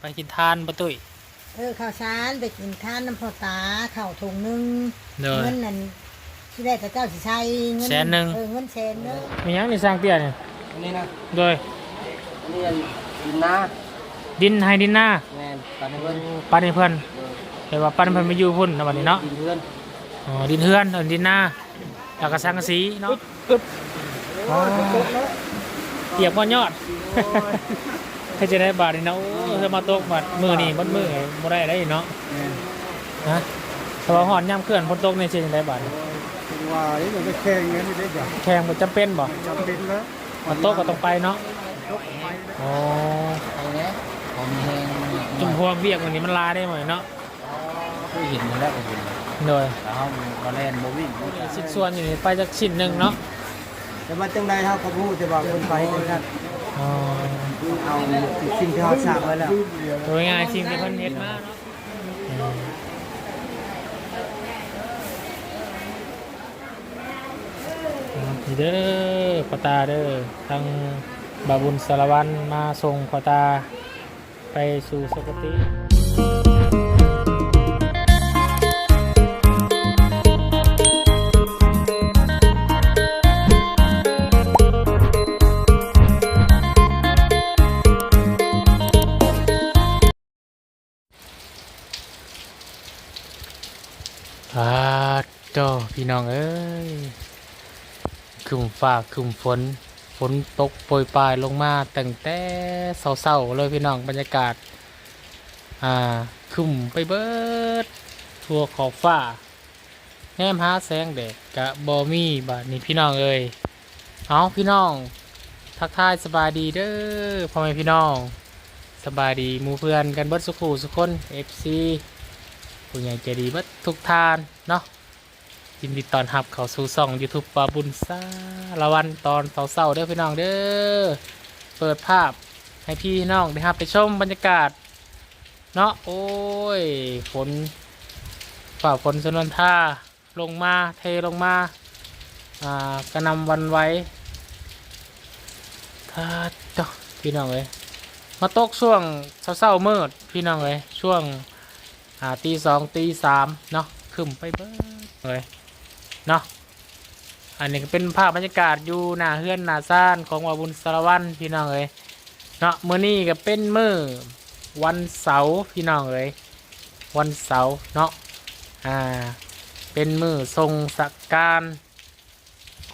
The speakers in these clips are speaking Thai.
ไปกินทานประตุยเออข้าวสารไปกินทานน้ำพอตาข้าวถุงหนึงเด้อเงินนั่นที่ได้แต่เจ้าสิใช้เงิแสนหนึ่งเออเงินแสนหนึงมีหยังในสร้างเตี้ยเนี่ยอันนี้นะโดยอันนี้อันดินนาดินให้ดินหน้าแมนปันให้เพิ่นปันให้เพิ่นแต่ว่าปันให้เพิ่นมาอยู่พุ่นนะบัดนี้เนาะดินเพื่อนอ๋อดินเฮือนเอิ้นดินหน้าแล้วก็สังกะสีเนาะอึ๊บอ๋อเปียกบ่ยอด ให้จะได้บาทนี่เนาะโอ้เธอมาตกบาทมือนี่บดมือบ่ได้ได้เนาะแมนฮะถ้าว่าหอนย่ำเคลื่อนฝนตกในเช่นได้บาทว่านี่มันจะแข่งเงี้ยไม่ได้จ้ะแข่งบ่จำเป็นบ่จำเป็นแล้วฝนตกก็ต้องไปเนาะอ๋อเอาเนี้ยผมแห้งจุ่มพวงเบียกวันนี้มันลาได้หมดเนาะก็เห็นมาแล้วก็เห็นโดยแล้วเขามาเล่นโบวิ่งชิ้นส่วนอยู่นี่ไปจากชิ้นหนึ่งเนาะแต่ว่าจังใดเขาเขาพูดจะบอกคนไปเลยครับ อ๋อเอาสิ่งที่เขาสร้างไว้แล้วสวยงามสิ่งที่เพิ่นเฮ็ดมาเนาะอ่านี่เด้อพ่อตาเด้อทางบาบุญสารวันมาส่งพ่อตาไปสู่สุคติ พี่น้องเอ้ยครึมฟ้าครึมฝนฝนตกโปรยปลายลงมาตั้งแต่เศร้าๆเลยพี่น้องบรรยากาศ อ่าครึมไปเบิด ทั่วขอบฟ้าแนมหาแสงแดดกะบอมี่บาดนี้พี่น้องเอ้ยเอาพี่น้อง ทักทายสบายดีเด้อพ่อแม่พี่น้องสบายดีมูเพื่อนกันเบิดสุขูสุขคน FC ผู้ใหญ่ใจดีเบิดทุกทานเนาะ ยินดีตอนรับเขาสู่ช่อง YouTube ปาบุญซาละวันตอนเสาร์ๆเด้อพี่น้องเด้อเปิดภาพให้พี่น้องได้รับไปชมบรรยากาศ เนาะโอ้ยฝนฝ่าฝนสนนท่าลงมาเทลงมาอ่ากระนำวันไว้ท่าจ้าพี่น้องเอ้ยมาตกช่วงเศร้าๆมืดพี่น้องเอ้ยช่วงอ่าตีสองตีสามเนาะขึ้นไปเบิ้เลย เนาะอันนี้ก็เป็นภาพบรรยากาศอยู่หน้าเฮือนหน้าซ่านของวาบุญสารวันพี่น้องเอ้ยเนาะมื้อนี้ก็เป็นมื้อวันเสาร์พี่น้องเอ้ยวันเสาร์เนาะอ่าเป็นมื้อทรงสักการ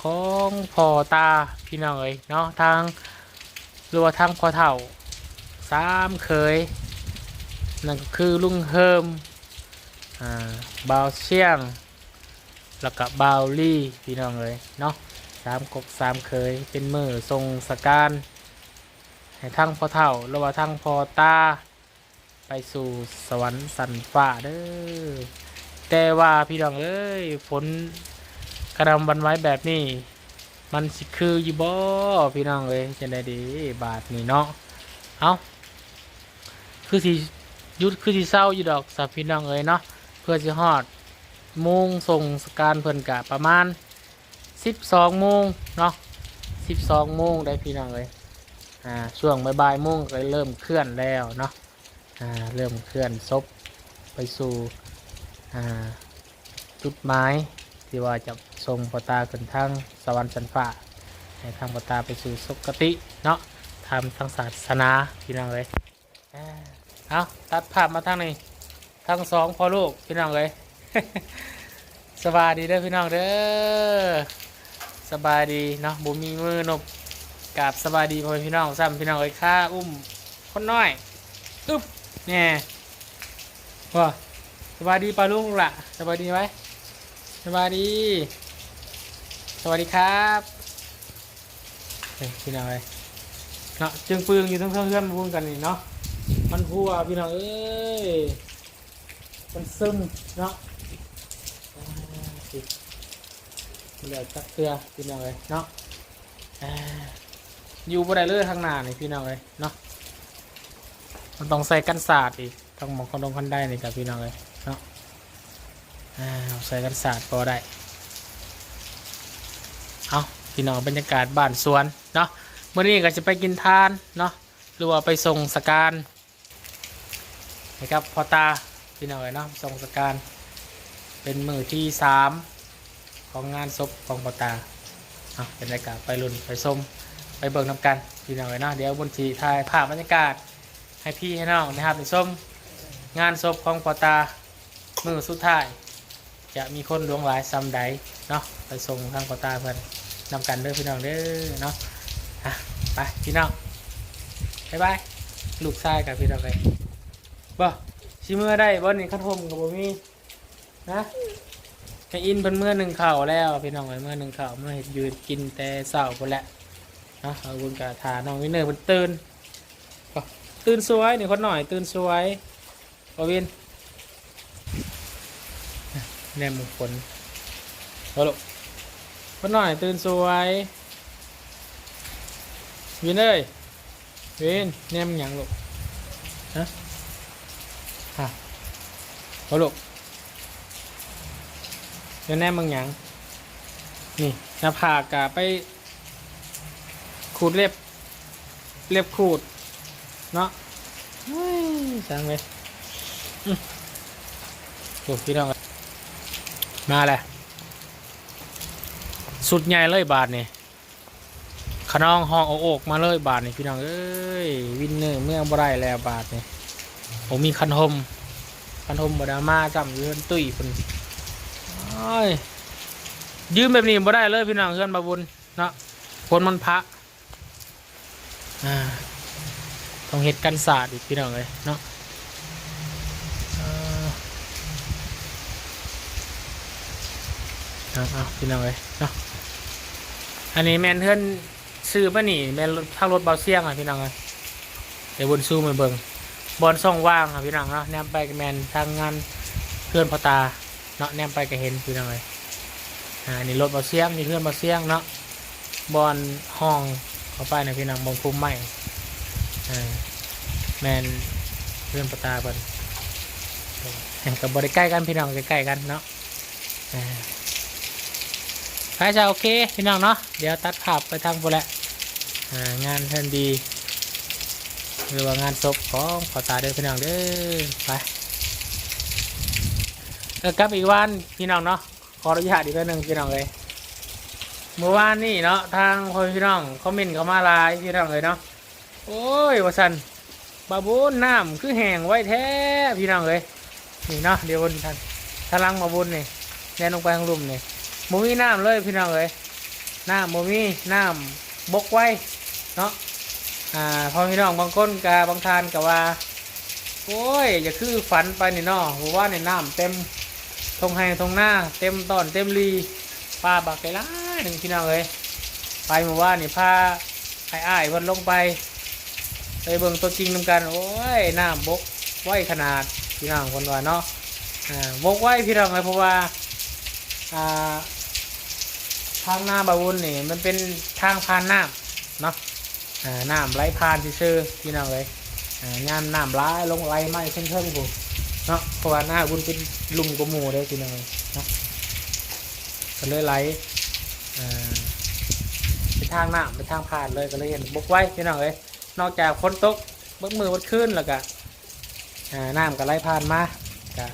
ของพ่อตาพี่น้องเอ้ยเนาะทางรือว่าทางพ่อเฒ่าสามเคยนั่นก็คือลุงเฮิมอ่าบ่าวเชียง แล้วก็บาวลี่พี่น้องเลยเนาะสามกกสามเคยเป็นมือทรงสการให้ทั้งพอเท่ารือว่าทั้งพอตาไปสู่สวรรค์สันฟ้าเด้อแต่ว่าพี่น้องเอ้ยฝนกระดำบันไว้แบบนี้ มันสิคืออยู่บ่พี่น้องเอ้ยจะได้ดีบาทนี่เนาะเอาคือสิยุดคือที่เศร้าอยู่ดอกสับพี่น้องเอ้ยเนาะเพื่อจะฮอด โมงส่งสการเพิ่นกะประมาณ 12โมงเนาะ12โมงได้พี่น้องเอ้ยอ่าช่วงบ่ายๆโมงก็เริ่มเคลื่อนแล้วเนาะอ่าเริ่มเคลื่อนศพไปสู่อ่าจุดหมายที่ว่าจะส่งปตาขึ้นทางสวรรค์สันฟ้าให้ทางปตาไปสู่สุคติเนาะทำทางศาสนาพี่น้องเอ้ยเอาตัดภาพมาทางนี้ทั้งสองพ่อลูกพี่น้องเลย สบายดีเด้อพี่น้องเด้อสบายดีเนาะบุมีมือนบกราบสบายดีพ่อแม่พี่น้องซ้ำพี่น้องเลยค่าอุ้มคนน้อยอึ๊บแน่ว่าสบายดีปลาลุงล่ะสบายดีไหมสบายดี สวัสดีครับเฮ้ยพี่น้องเลยเนาะจึงปืนอยู่ทั้งเพื่อนๆบุญกันนี่เนาะมันหัวพี่น้องเอ้ยมันซึมเนาะ สิมันเหลือจักเกลือพี่น้องเลยเนาะอยู่บ่ได้เลยทางหน้านี่พี่น้องเลยเนาะมันต้องใส่กันศาสตร์อีกต้องมองคนลงคนได้นี่กับพี่น้องเลยเนาะใส่กันศาสตร์พอได้เอาพี่น้องบรรยากาศบ้านสวนเนาะเมื่อนี้ก็จะไปกินทานเนาะหรือว่าไปส่งสการนะครับพอตาพี่น้องเอ๋ยเนาะส่งสการ เป็นมือที่สามของงานศพของพอตาเอาเป็นรายการไปรุ่นไปส้มไปเบิ่งนำกันพี่น้องเอ๋ยนะเดี๋ยวบนทีถ่ายภาพบรรยากาศให้พี่ให้น้องนะครับในส้มงานศพของพอตามือสุดท้าย จะมีคนหลวงหลายซ้ำใดเนาะไปส่งทางพอตาเพื่อนนำกันเด้อพี่น้องเด้อเนาะอะไปพี่น้องบายบายลูกชายกับพี่น้องเลยบ่ชิเมื่อได้บ่นี่ขัดผมกับบ่มี นะไออินเป็นเมื่อหนึ่งข่าแล้วพี่น้องเลยเมื่อหนึ่งข่าเมื่อเห็นยืนกินแต่เสาคนแหละนะเอาบุญกาทาน้องวินเนอร์มันตื่นก็ตื่นสวยนี่คนหน่อยตื่นสวยบวินแนมมงคลเอาลูกคนหน่อยตื่นสวยวินเอ้ยวินแนมหยังลูกฮะฮะเอาลูก เดี๋ยวแนมมึงยัง นี่หน้าผากกะไป ขูดเล็บ เล็บขูด เนาะเฮ้ยจังเลยอืมโอ้พี่น้องมาแหละ สุดใหญ่เลยบาทนี่ขนองห้องโออกมาเลยบาทนี่พี่น้องเอ้ย วินเนอร์เมื่อบ่ได้แล้วบาทนี่ผมมีคันหมคันหมบดามาจำเยือนตุ้ยคน ยยืมแบบนี้บ่ได้เลยพี่น้องเพื่อนบาบุญเนาะคนมันพระอ่าต้องเห็ดกันศาสตร์อีกพี่น้องเลยเนาะเอาพี่น้องเลยเนาะอันนี้แมนเพื่อนซื้อมาหนิแมนทางรถเบาเสี่ยงอะพี่น้องเลยเดี๋ยวบนสู้มาเบิ่งบอลซ่องว่างอะพี่น้องเนาะแนมไปแมนทางงานเพื่อนพอตา เนาะแนมไปก็เห็นพี่น้องเลยอ่านี่รถเบาเสียงนี่เพื่อนเบาเสียงเนาะบอลห้องเข้าไปนะพี่น้องบอลพุ่มใหม่อ่าแมนเพื่อนพอตาเพิ่นกับบริใกล้กันพี่น้องใกล้ๆกันเนาะใครจะโอเคพี่น้องเนาะเดี๋ยวตัดภาพไปทางบุแหละอ่างานเทินดี หรือว่างานศพของขอตาเด้อพี่น้องเด้อไป กลับอีกวันพี่น้องเนาะขออนุญาตอีกหนึงพี่น้องเลยเมื่อวานนี่เนาะทางพ่อพี่น้องคอมเมนต์เขามาลายพี่น้องเลยเนาะโอ้ยวาสันบาบุญน้ำคือแห้งไว้แท้พี่น้องเลยนี่เนาะเดี๋ยวบนทันทารังมาบุญนี่แน่นลงไปข้างลุ่มนี่หมูมีน้ำเลยพี่น้องเอ้ยน้ำหมูมีน้ำบกไว้เนาะอ่าพอพี่น้องบางคนกาบางทานกับว่า โอ้ยอย่าคือฝันไปนี่เนาะผมว่าในน้ำเต็ม ทงไฮทงหน้า เต็มตอนเต็มรีปลาบักไกล่าหนึ่งพี่น้องเอ้ยไปหมู่ว่านนี่พาไอ้อ้ายๆเพิ่นลงไปไปเบิ่งตัวจริงนำกัน โอ้ยน้ำบกไว้ขนาดพี่น้องคนว่าเนาะอ่าบกไว้พี่น้องเอ้ยเพราะว่าอ่าทางหน้าบาวุนนี่มันเป็นทางผ่านน้ำเนาะอ่าน้ำไหลผ่านซื่อพี่น้องเลยอ่ายามน้ำไหลลงไหลไม้เพิ่งเพิ่งกู เนาะเพราะว่าหน้าบุญเป็นลุมกว่าหมูเลยพี่น้องเนาะก็เลยไหลอ่าเป็นทางน้ำเป็นทางผ่านเลยก็เลยเห็นบกไว้พี่น้องเลยนอกจากฝนตกเบิกมือวัดขึ้นแล้วก็น้ำก็ไหลผ่านมาก็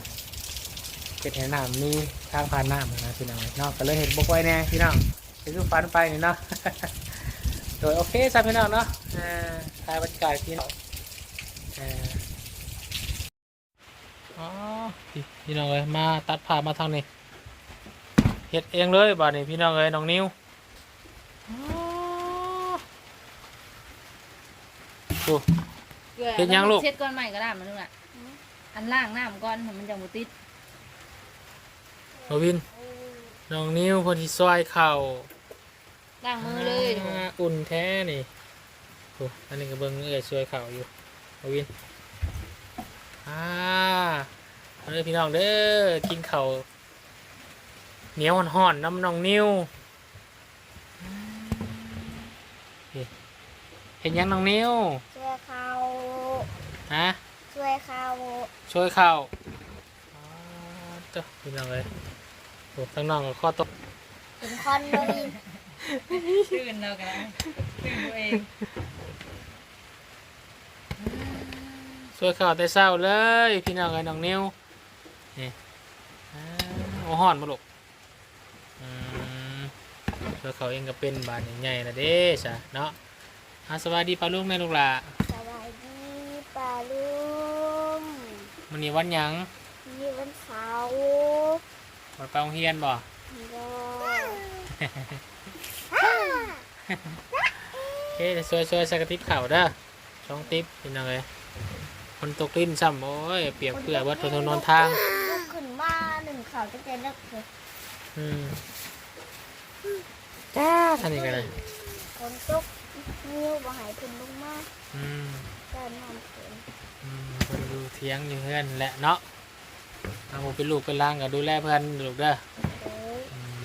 เป็นให้น้ำมีทางผ่านน้ำนะพี่น้องเนาะก็เลยเห็นบกไว้แน่พี่น้องไปดูฟันไปนี่เนาะโดยโอเคจ้าพี่น้องเนาะอ่าถ่ายบรรยากาศพี่น้อง อ่าอ๋อพี่พี่น้องเลยมาตัดผ่าพมาทางนี้เฮ็ดเองเลยบาดนี้พี่น้องเลยน้องนิ้วอ๋อโอ้เฮ็ดหยังลูกเช็ดก้อนใหม่ก็ได้มันนู่นน่ะอันล่างน้ำก้อนมันจะมุติดมาวินน้องนิ้วเพอที่ซอยเข่าล้างมือเลยอ่าอุ่นแท้นี่โอ้อันนี้ก็เบิ้งเอ้ยช่วยเข่าอยู่มาวิน อ่าเอาเลยพี่น้องเด้อกินเข่าวเหนียวห่อนๆน้ำน้องนิ้วนี่เห็นยังน้องนิ้วช่วยเขาฮะช่วยเขาช่วยเข่าอ่าเจ้าพี่น้องเลยโอ้ทั้งน้องกับข้อตกเป็นคนเลยตื่นแล้วกันตื่นตัวเอง ส ช่วยข่าวแต่เศร้าเลย พี่น้องไอ้น้องนิ้วนี่อ่าโอ้ห่อนมาลูกอืมช่วยเขาเองก็เป็นบาดใหญ่ๆนะเด้จ้ะเนาะอ่าสวัสดีป้าลุงแม่ลูกหล่ะสบายดีป่าลุงมันนี้วันหยังมีวันเสาร์วันไปโรงเรียนบ่โดยโอเคเดี๋ยวช่วยช่วยใส่กระติบข่าวเด้อช่องติบพี่น้องเลย คนตกลิ้นซ้ำโอ้ยเปียกเปื้อนวัดทนนอนทางลุกขึ้นมาหนึ่งข่าวจะเจนเลิกเลยอืมจ้าท่านนี้กันเลยคนตกนิ้วบ่หายขึ้นลงมาอืมเดินนำเกินอืมเพิ่นดูเทียงอยู่เพื่อนแหละเนาะเอาผมเป็นลูกเป็นหล่างก็ดูแลเพื่อนลูกเด้อโดยอืม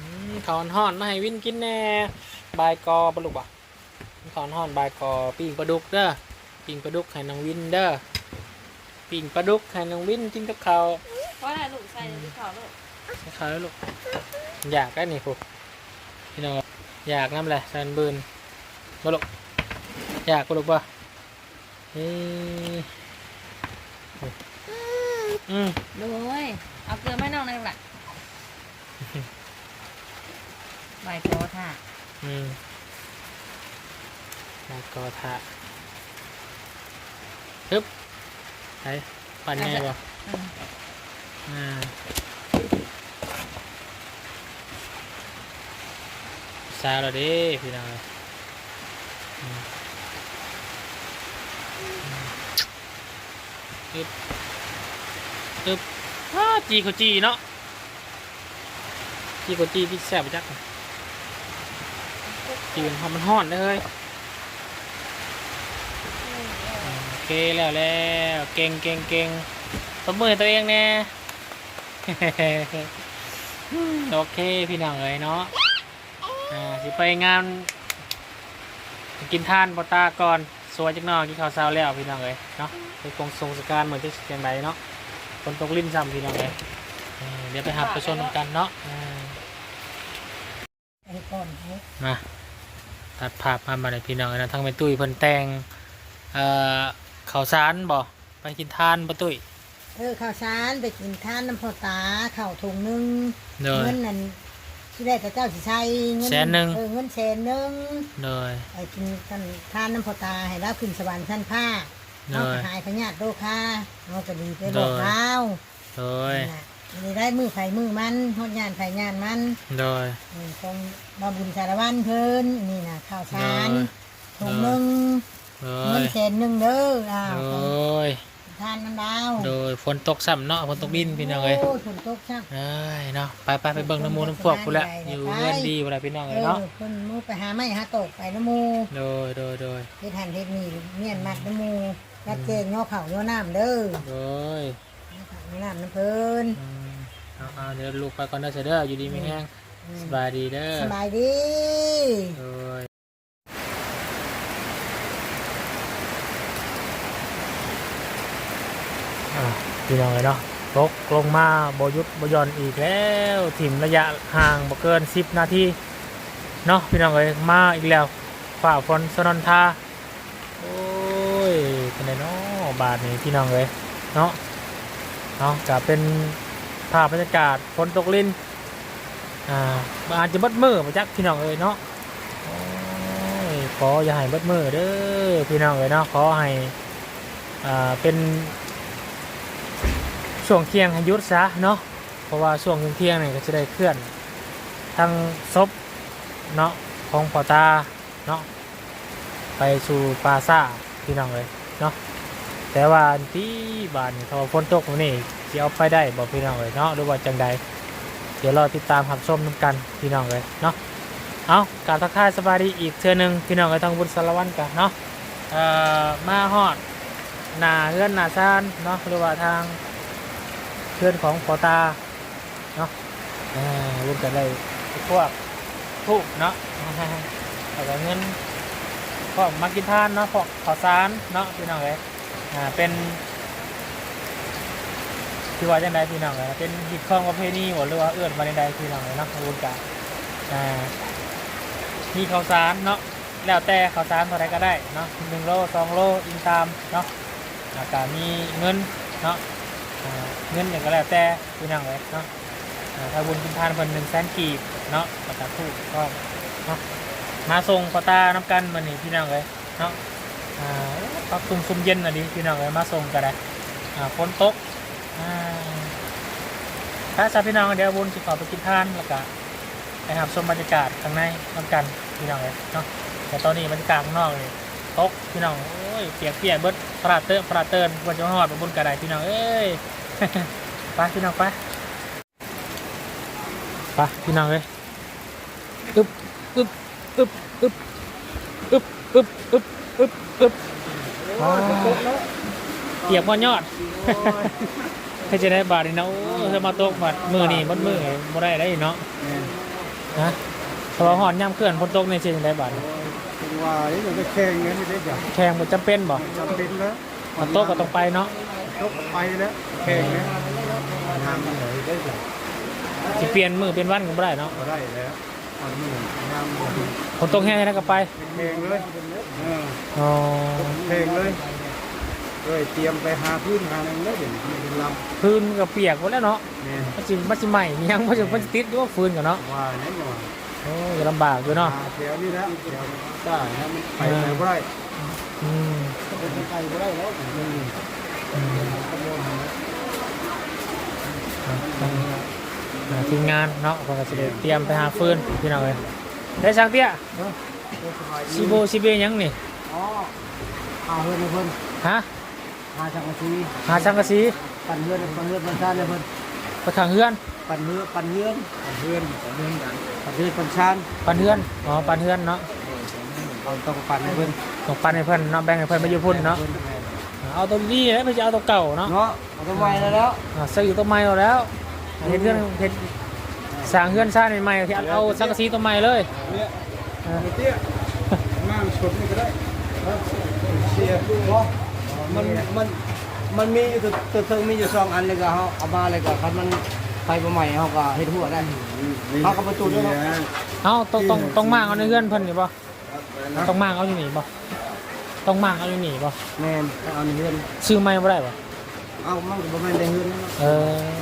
อืมขอนห่อนมาให้วินกินแน่บายกอปลาลูกบ่ ขอนห่อนบายกอปิ้งปลาดุกเด้อปิ้งปลาดุกให้น้องวินเด้อปิ้งปลาดุกให้น้องวินกินกับข้าวเพราะอะไรลูกใส่ที่เขาลูกให้ข้าวแล้วลูกอยากได้นี่ครูพี่น้องอยากน้ำแหละแซนบืนบ่ลูกอยากปลาลูกบ่เฮ้ยอืมโดยเอาเกลือไม่น้องเลยล่ะใบโพท่าอืม แล้วก็ทะฮึบไปปั่นไงบ่อืมอ่าซาแล้วเด้พี่น้องอืมอืมฮึบฮึบอ้าจีเขาจีเนาะจีเขาจีที่แซ่บไปจักจีนพอมันห่อนเลย โอ เคแล้วแล้วเก่งเก่งเก่งตบมือตัวเองแน่โอเคพี่น้องเอ้ยเนาะอ่าสิไปงาน กินท่านปตาก่อนสวยจักหน่อยกินข้าวเช้าแล้วพี่น้องเอ้ยเนาะไปคงทรงสการเหมือนที่เชียงใดเนาะคนตกลิ้นซ้ำพี่น้องเอ้ยเดี๋ยวไปหาไปชนกันเนาะมาตัดภาพมาบัดนี้พี่น้องนะทั้งแม่ตุ้ยเพิ่นแต่งเอ่อ ข้าวสารบ่ไปกินทานบ่ตุ้ยเออข้าวสารไปกินท่านน้ำพ่อตาข้าวถุงหนึงโดยเงินนั่นที่ได้แต่เจ้าสิใช้เงิแสนหนึ่งเออเงินแสนหนึ่งโดยไปกินกันท่านน้ำพ่อตาให้รับขึ้นสวรรค์ชั้นผ้าโดเอายไปหายพญาติโลคาเอาก็ดีไปบอกเล่าโดยน่ะนี่ได้มือไผ่มือมันฮอดยานไผ่ยานมันโดยนี่ตรงมาบุญสารวันเพิ่นนี่นะข้าวสารโดยถุงหนึ่ง โดเงิยนแสนหนึ่งเด้ออ้าวโดยทานมันดาวโดยฝนตกซ้ำเนาะฝนตกดินพี่น้องเอ้ยโอ้ฝนตกช่างเอ้ยเนาะไปไปไปเบิ่งน้ำมูน้ำพวกกูนแหละอยู่เงินดีเวลาพี่น้องเอเอ้ยอเนาะคนมูไปหาไม้หาตกไปน้ำมูโดยโดยโดยที่ทันเทคนิคเมียนมัดน้ำมูยัดเจงย่อเข่าย่อน้ำเด้อโดยย่อเข่าย่อน้ำน้ำเพิ่นอืมเอาเอาเดี๋ยวลูกไปก่อนเด้อเสยเด้ออยู่ดีไม่แห้งสบายดีเด้อสบายดี โดยอะ พี่น้องเลยเนาะตกลงมาบหยุดบหย่อนอีกแล้วถิ่มระยะห่างบ่เกิน 10 นาทีเนาะพี่น้องเอ้ยมาอีกแล้วฝ่าฝนสนนทาโอ้ยเป็นไงเนาะบาทนี้พี่น้องเอ้ยเนาะเนาะจะเป็นภาพบรรยากาศฝนตกลินอ่าอาจจะบัดมือมาจักพี่น้องเอ้ยเนาะขออย่าให้บัดมือเด้อพี่น้องเอ้ยเนาะขอให้อ่าเป็น ช่วงเที่ยงให้ยุดซะเนาะเพราะว่าช่วงเที่ยงเนี่ยก็จะได้เคลื่อนทางศพเนาะของปอตาเนาะไปสู่ปาซ่าพี่น้องเลยเนาะแต่ว่าที่บ้านนี่ถ้าฝนตกมื้อนี่จะเอาไปได้บอกพี่น้องเลยเนาะหรือว่าจังใดเดี๋ยวรอติดตามรับชมน้ำกันพี่น้องเลยเนาะเอาการทักทายสบายดีอีกเทื่อหนึงพี่น้องเลยทางบุญสารวันกันเนาะเอ่อมาฮอดหนาเลื่อนหนาซานเนาะหรือว่าทาง เพื่อนของปอตาเนาะรุ่นกันเลยพวกทูกเนาะแล้วก็เงินพวกมากินทานเนาะพวกข้าวสารเนาะพี่น้องเลยอ่าเป็นที่ว่าจังใดพี่น้องเลยเป็นหิดข้องประเพณีหรือว่าเอื้อนมาใดพี่น้องเลยเนาะรุ่นกันอ่ามีข้าวสารเนาะแล้วแต่ข้าวสารเท่าไรก็ได้เนาะหนึ่งโลสองโลอิงตามเนาะแล้วก็มีเงินเนาะ เงินอย่างก็แล้วแต่พี่น้องเลยเนาะถ้าบุญคุณทานเพิ่นหนึ่งแสนกีบเนาะประกาศทูกก็เนาะมาส่งปตาน้ำกันมานี่พี่น้องเลยเนาะอ่าปักตุ่มซุ่มเย็นน่ะดิพี่น้องเลยมาส่งก็ได้อ่าฝนตกอ่าถ้าสาพี่น้องเดี๋ยวบุญสิขอไปกินทานแล้วก็นะครับชมบรรยากาศข้างในน้ำกันพี่น้องเลยเนาะแต่ตอนนี้บรรยากาศข้างนอกเลยตกพี่น้องโอ้ยเปียกเปียกเบิดปราเตอร์ปราเติร์นวันจะหอดบนบนกระไดพี่น้องเอ้ย ไปพี่น้องไปไปพี่น้องเลยอึบอึบอึบอึบอึบอึบอึบอึบอึบอ๋อเปียกบนยอดให้จะได้บาทนี่นะโอ้จะมาตกบาทมือนี่บนมือบ่ได้ได้เนาะนะเพราะว่าหอนย่ำเคลื่อนพ้นตกในเชียงได้บัตรเป็นว่านี่มันก็แข่งเงี้ยไม่ได้จ้ะแข่งมันจำเป็นบ่จำเป็นแล้วมันโตกก็ต้องไปเนาะยกไปแล้ว แข่งเนี้ยทำไหนได้จ้ะสิเปลี่ยนมือเป็นวันก็บ่ได้เนาะก็ได้แล้วตอนนี้งามเลยพ้นตกแห้งแล้วก็ไปแข่งเลยเอออ๋อแข่งเลยเลยเตรียมไปหาพื้นหาอะไรแล้วเดี๋ยวมันเป็นลพื้นก็เปียกหมดแล้วเนาะำเนี่ยมันสิมันสิใหม่ยังมันสิมันสิติดอยู่ว่าฟืนกันเนาะว่าเนี่ยจะว่าโอ้ยลำบากอยู่เนาะหาแถวนี้แล้วแถวได้นะมันไปไหนก็ได้อืมไปก็ได้แล้วมัน อืมอะอ่าทีมงานเนาะเพิ่นก็สิได้เตรียมไปหาฟืนพี่น้องเอ้ยได้ช่างเตี้ยสิโบสิเบหยังนี่อ๋อหาเพื่อนเพื่อนฮะหาจังกะซีหาช่างกะสีปั่นเพื่อนปั่นเพื่อนปั่นชาติเลยเพื่อนไปทางเฮือนปั่นเพื่อนปั่นเพื่อนปั่นเพื่อนปั่นเพื่อนกันปั่นเพื่อนปั่นชานปันเฮือนอ๋อปันเฮือนเนาะเราต้องปั่นให้เพื่อนต้องปันให้เพิ่นเนาะแบ่งให้เพิ่นมาอยู่พุ่นเนาะ เอาตัวนี้แล้วไม่ใช่เอาตัวเก่าเนาะเนาะเอาตัวใหม่แล้วแล้วอ่าซื้อตัวใหม่เอาแล้วเฮ็ดเฮือนเฮ็ดสร้างเฮือนสร้างใหม่ๆที่เอาสังกะสีตัวใหม่เลยเนี่ยเตี้ยนั่งชนนี่ก็ได้เชียร์เพราะมันมันมันมีอยู่ตัวเทิงมีอยู่สองอันเลยก็เขาเอามาเลยก็คันมันไฟมาใหม่เขาก็เฮ็ดหัวได้เขาก็ประตูด้วยเนาะเอาต้องต้องต้องมางเอาในเฮือนเพิ่นนี่บ่ต้องมางเอาอยู่นี่บ่ ต้องมางเอาอยู่นี่บ่แม่นเอาในเฮือนซื้อใหม่บ่ได้บ่เอามันก็บ่แม่นได้เฮือนเออ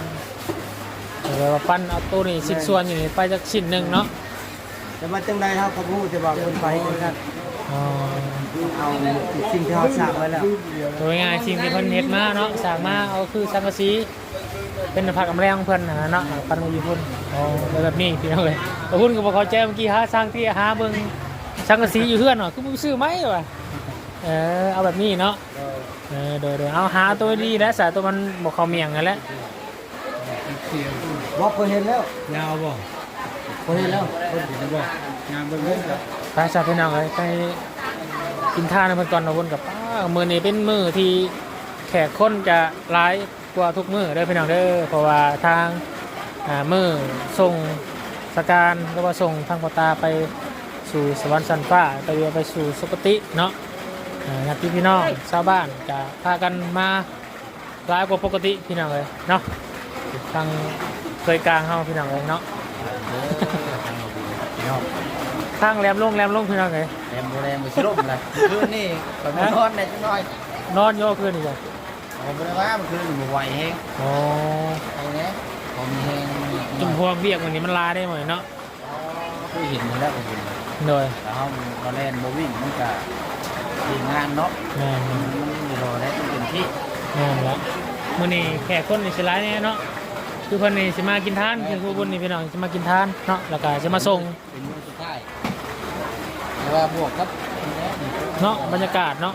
เดี๋ยวว่าปั้นเอาตัวนี้ชิ้นส่วนอยู่นี่ไปจักชิ้นหนึงเนาะแต่ว่าจังใดเฮาก็บ่ฮู้แต่ว่าคนไปจังซั่นอ๋อเอาสิ่งที่เขาสร้างไว้แล้วตัวง่ายๆสิ่งที่เพิ่นเฮ็ดมาเนาะสร้างมาเอาคือสังกะสีเป็นผักกำแรงของเพิ่นนะเนาะปันมาอยู่พุ่นอ๋อแบบนี้พี่น้องเลยแต่พุ่นก็บอกเขาแจ้เมื่อกี้หาสร้างที่หาเบิ่งสังกะสีอยู่เฮือนเนาะคือมึงซื้อไหมวะ เออเอาแบบนี้เนาะเออโดยโดยเอาหาตัวดีแล้วสายตัวมันบอกเขาเมียงกันแหล้วบ่เคยเห็นแล้วยาวบ่เคยเห็นแล้วเคยเห็นบ่งานเบิ่งเบิ่งครับไปสาวพี่น้องเลยไปกินข้าวในเพิ่นก่อนเนาะพุ่นกับป้ามื้อนี้เป็นมื้อที่แขกคนจะหลายกว่าทุกมื้อเด้อพี่น้องเด้อเพราะว่าทางอ่ามื้อส่งสการหรือว่าส่งทางปตาไปสู่สวรรค์สันฟ้าไปเรือไปสู่สุคติเนาะเอ่อ ญาติพี่น้องชาวบ้านจะพากันมาหลายกว่าปกติพี่น้องเลยเนาะทางเคยกลางเฮาพี่น้องเลยเนาะทางแรมลงแรมลงพี่น้องเลยแรมแรมมือชิลมเลยคืนนี่ข่อยมานอนได้จังน้อยนอนโยคืนนี่จ้ะผมบ่ได้ว่ามันคืนบ่ไหวแฮงโอ้ไอ้เนี่ยผมมีแฮงจุ่มพวงเบียกวันนี้มันลาได้หมดเนาะคือเห็นมันแล้วผมเห็นโดยแล้วเฮาบ่แล่นบ่วิ่งมันก็ ทีมงานเนาะแม่นมันบ่รอได้เต็มที่แม่นแล้วมื้อนี้แขกคนนี่สิหลายแน่เนาะคือเพิ่นนี่สิมากินทานคือผู้บุญนี่พี่น้องสิมากินทานเนาะแล้วก็จะมาส่งเป็นมื้อสุดท้ายแต่ว่าบวกกับอันนี้นี่เนาะบรรยากาศเนาะ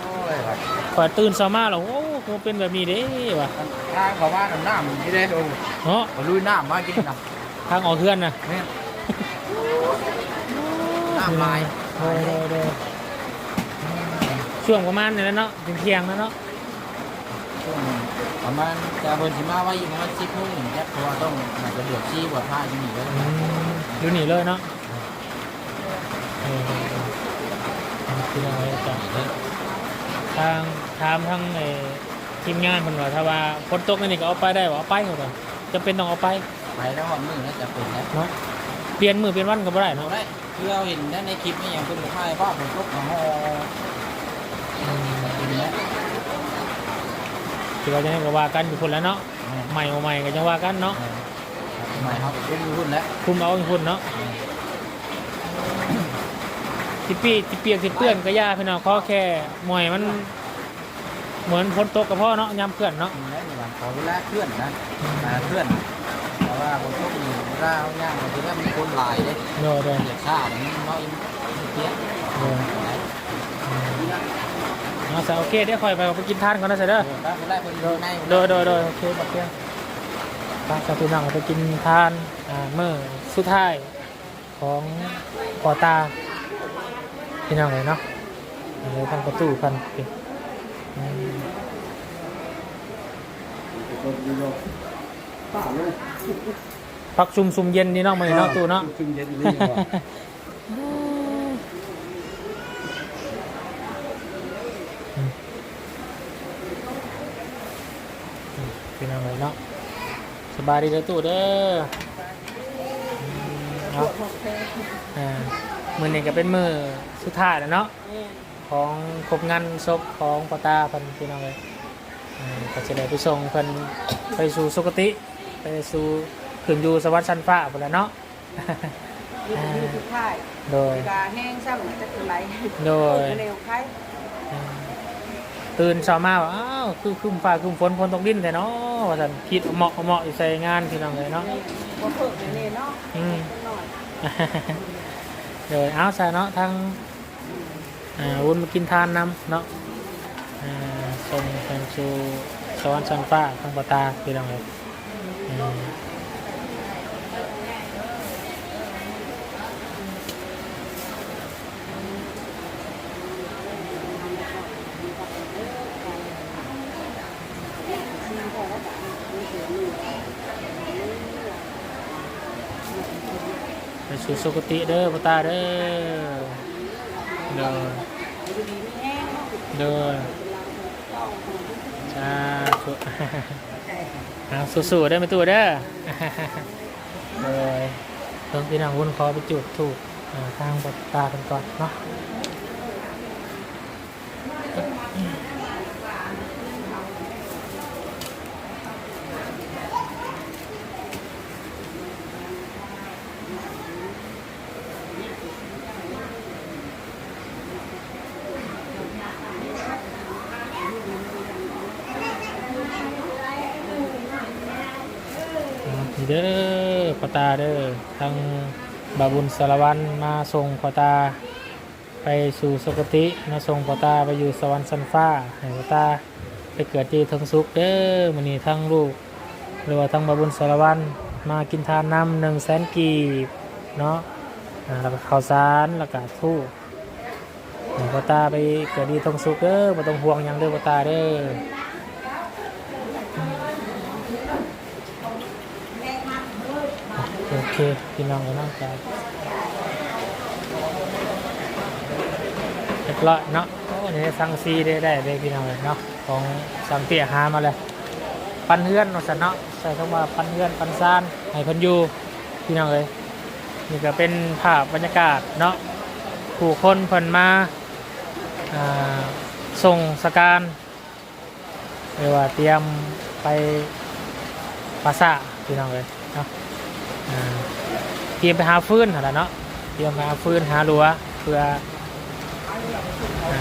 โอ้ยครับพอตื่นเช้ามาแล้วโอ้คงเป็นแบบนี้เด้ว่ะทางเขาว่าน้ำน้ำที่ได้โอ้เนาะมาลุยน้ำมากินน้ทางออกเพื่อนนะำเนี่ยน้ำลายโดยโดยโดย ช่วงประมาณนี้แหล้วเนาะถึงเที่ยงแล้วเนาะช่วงประมาณจะเพิ่นสิมาไว้อยู่ประมาณ10โมงนี่ครับเพราะว่าต้องน่าจะเดือดชีบวชผ้าอยู่นี่แล้วอืมอยู่นี่เลยเนาะเออคืออะไรจ้ะทางถามทางไอ้ทีมงานเพิ่นว่าถ้าว่าฝนตกนี่ก็เอาไปได้บ่เอาไปหมดอะจะเป็นต้องเอาไปไปแล้วหอมมือแล้วจะเป็นแล้วเนาะเปลี่ยนมือเปลี่ยนวันก็บ่ได้เอาเนาะได้อคือเราเห็นได้ในคลิปนี่อย่างเป็นไพ่ภาพผมตกของฮอ เป็นเนี้ยคือว่าจะให้ก็ว่ากันอยู่คนแล้วเนาะใหม่บ่ใหม่ก็จะว่ากันเนาะใหม่ครับเป็นรุ่นแล้วคุมเอาอยู่คนเนาะที่ปีที่เปียกที่เปื้อนก็ย่าพี่น้องขอแค่หมอยมันเหมือนฝนตกกับพ่อเนาะยามเปื้อนเนาะนี่นะนี่วันขอเวลาเคลื่อนนะมาเคลื่อนเพราะว่าผมตกนี่เวลาเขาย่างมันจะได้มีคนหลายเลยโดยโดยเหยียดซ่าอย่างนี้น้อยเตี้ยโดย เอาซะโอเคเดี๋ยวคอยไปไปกินทานก่อนนะเสร็จเด้อถ้าคนแรกคนโดนในโดยโดยโดยโอเคโอเคไปสาธุนังไปกินทานอ่าเมื่อสุดท้ายของปอตาพี่น้องเลยเนาะเดี๋ยวทางประตูพันโอเคอืมป้าลูกพักชุมซุมเย็นนี่เนาะมาเนาะตู้เนาะชุมเย็นนี่ พี่น้องเลยเนาะสบายดีเด้อตู้เด้ออืมเนาะอ่ามือนี้ก็เป็นมือสุดท้ายแล้วเนาะของครบงานศพของปอตาเพันพี่น้องเลยอ่าก็จะได้ไปส่งเพิ่นไปสู่สุคติ ไปสู่ขึ้นอยู่สวรรค์ชั้นฟ้าไปแหล้วเนาะ อยู่ที่ทุกท่ายโดย กาแห้งซ้ำจะเป็นไรโดย เร็วไข่ ตื่นเช้ามาว่าอ้าวคือครึมฟ้าครึมฝนฝนตกดินแต่เนาะว่าสันคิดเหมาะเหมาะอยู่ใส่งานพี่น้องเลยเนาะบ่เพิ่มเลยเนาะอืมเดี๋ยวเอาใส่เนาะทางอ่าวุ้นมากินทานน้ำเนาะอ่าส่งทางสู่สวรรค์ชั้นฟ้าทางปตาพี่น้องเลย สู่สุคติเด้อปตาเด้อเด้อเด้อจ้าสุเอาสู้ๆได้ไหมตัวเด้อเลยเพิ่งพี่นางวุ่นขอไปจุดถูกทางปตากันก่อนเนาะ เด้อพอตาเด้อทางบาบุญสารวันมาส่งพอตา ไปสู่สุติมาส่งพอตาไปอยู่สวรรค์สันฟ้าให้พอตาไปเกิดที่เทางสุขเด้อมื้อนี้ทั้งลูก หรือว่าทั้งบาบุญสารวันมากินทานน้ำหนึ่งแสนกีบเนาะอ่าแล้วก็ข้าวสารแล้วก็ทูบให้พ่อตาไปเกิดดีเทางสุขเด้อบ่ต้องห่วงยังเด้อพ่อตาเด้อ โอเค พี่น้องก็น่าจะเรียบร้อยเนาะโอ้นี่สั่งซีได้ได้เลยพี่น้องเลยเนาะของสังเปียหามาเลยปันเฮือนเนาะสันเนาะใส่คำว่าปันเฮือนปันซานให้พันยูพี่น้องเลยนี่ก็เป็นภาพบรรยากาศเนาะผู้คนเพิ่นมาส่งสการหรือว่าเตรียมไปปราสาพี่น้องเลยเนาะ เตรียมไปหาฟืนหั่นล่ะเนาะเตรียมไปหาฟืนหารั้วเพื่ออ่า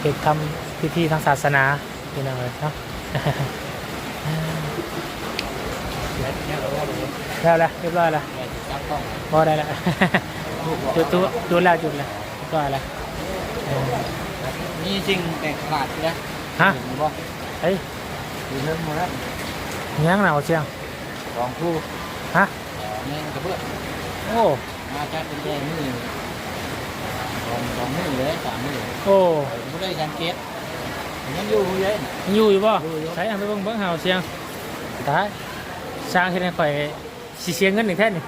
เก็บทำพิธีทางศาสนาเป็นอะไรเนาะแล้วละเรียบร้อยละจับต้องพอได้ละจุดตัวจุดแล้วจุดแล้วเรียบร้อยละเออนี่จริงแต่ขนาดนะฮะเห็นบ่เฮ้ยอยู่เรื่องมาแล้วยังหนาวเชียง สองคู่ฮะแม่กับเพื่อนโอ้มาจัดเป็นแดงมือสองสองมือเลยสามมือโอ้ไม่ได้สังเกตยังอยู่เลยยังอยู่อยู่ป่ะใช้อันไปเบิ่งเบิ่งหาวเชียงตายสร้างให้ได้ข่อยสิเสียเงินหนึ่งแท่นี่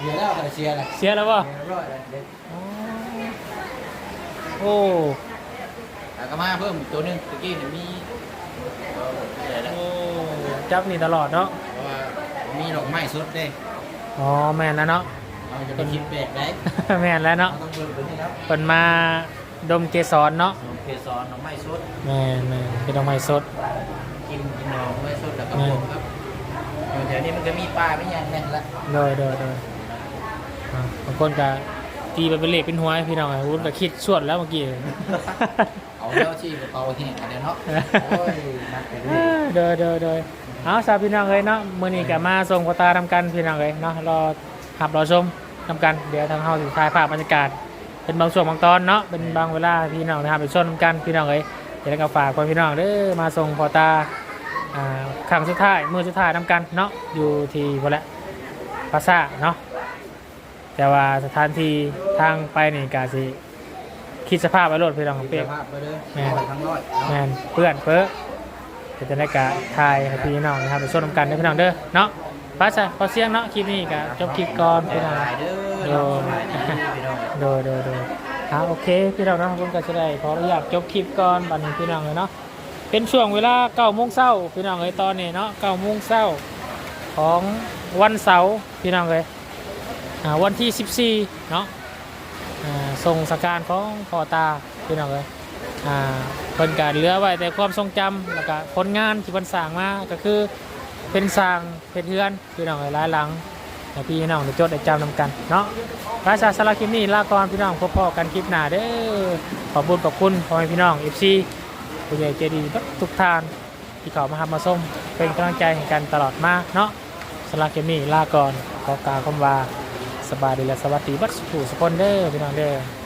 เดี๋ยวแล้วแต่เชียร์เลยเสียแล้วป่ะเรียบร้อยเลยเด็กโอ้แล้วก็มาเพิ่มตัวหนึงตะกี้เนี่ยมีเออเดี๋ยวแล้วโอ้จับนี่ตลอดเนาะเพราะว่า มีดอกไม้สดเด้อ๋อแม่นแล้วเนาะมเราจะไปคิดแปลกได้แม่นแล้วเราเนาะต้องเบิ่งตัวนี้ครับเพิ่นมาดมเกสรเนาะน้องเกสรน้องไม้สดแม่นแม่นเป็นดอกไม้สด กินกินน้องไม้สดแล้วก็บวกครับอยู่แถวนี้มันก็มีปลาไม่ยังแน่นละโดยโดยโดยอ่าบางคนก็ตีไปเป็นเลขเป็นหัวให้พี่น้องไอ้วุ้นก็คิดชวดแล้วเมื่อกี้ เอาเจ้าที่กระเป๋าที่นี่เดี๋ยวเนาะ โอ้ยนักไปด้วยเดยเดยเดยเอาสาวพี่น้องเลยเนาะมื้อนี้ก็มาส่งโควตาทำกันพี่น้องเลยเนาะรอขับรอชมทำกันเดี๋ยวทางเฮาสิถ่ายภาพบรรยากาศ เป็นบางช่วงบางตอนเนาะเป็นบางเวลาพี่น้องนะครับไปชมนำกันพี่น้องเลยเดี๋ยวก็ฝากคนพี่น้องเด้อมาส่งโควตาอ่าครั้งสุดท้ายมือสุดท้ายทำกันเนาะอยู่ที่บ่ละภาษาเนาะแต่ว่าสถานที่ทางไปนี่ก็สิ คิดสภาพไว้โลดพี่น้องของเปรีเปียยบกภาพไปเลยแม่ ร้อยทั้งร้อยแมเนาะนเพื่อนเพ้อเป็นจะได้กะทายให้พี่น้องนะครับไปช่วยนำกันนะพี่น้องเด้อเนาะป้าจ้ะพอเสียงเนาะคลิปนี้กะจบคลิปก่อนพี่น้อง หลายเด้อเนาะหลายเด้อพี่น้อง โดยโดยโดยอ่าโอเค พี่น้องเนาะผมก็จะได้ขออนุญาตจบคลิปก่อนบัดนี้พี่น้องเลยเนาะเป็นช่วงเวลาเก้าโมงเช้าพี่น้องเลยตอนนี้เนาะเก้าโมงเช้าของวันเสาร์พี่น้องเลยอ่าวันที่ 14เนาะ อ่าส่งสการของพ่อตาพี่น้องเลยอ่าเพิ่นการเหลือไว้แต่ความทรงจำแล้วก็ผลงานที่เพิ่นสร้างมาก็คือเป็นสร้างเป็นเฮือนพี่น้องหลายหลังให้พี่น้องได้จดได้จำนำกันเนาะราชาสารบคลิปนี้ลาก่อนพี่น้องพบพ่อกันคลิปหน้าเด้อขอบคุณขอบคุณพ่อแม่พี่น้อง FC ผู้ใหญ่ใจดีทุกท่านที่เขามาทำมาส้มเป็นกำลังใจให้กันตลอดมาเนาะสารบคลิปนี้ลาก่อนขอกล่าวคำว่า สบายดีและสวัสดีบัดสุขสุขคนเด้อพี่น้องเด้อ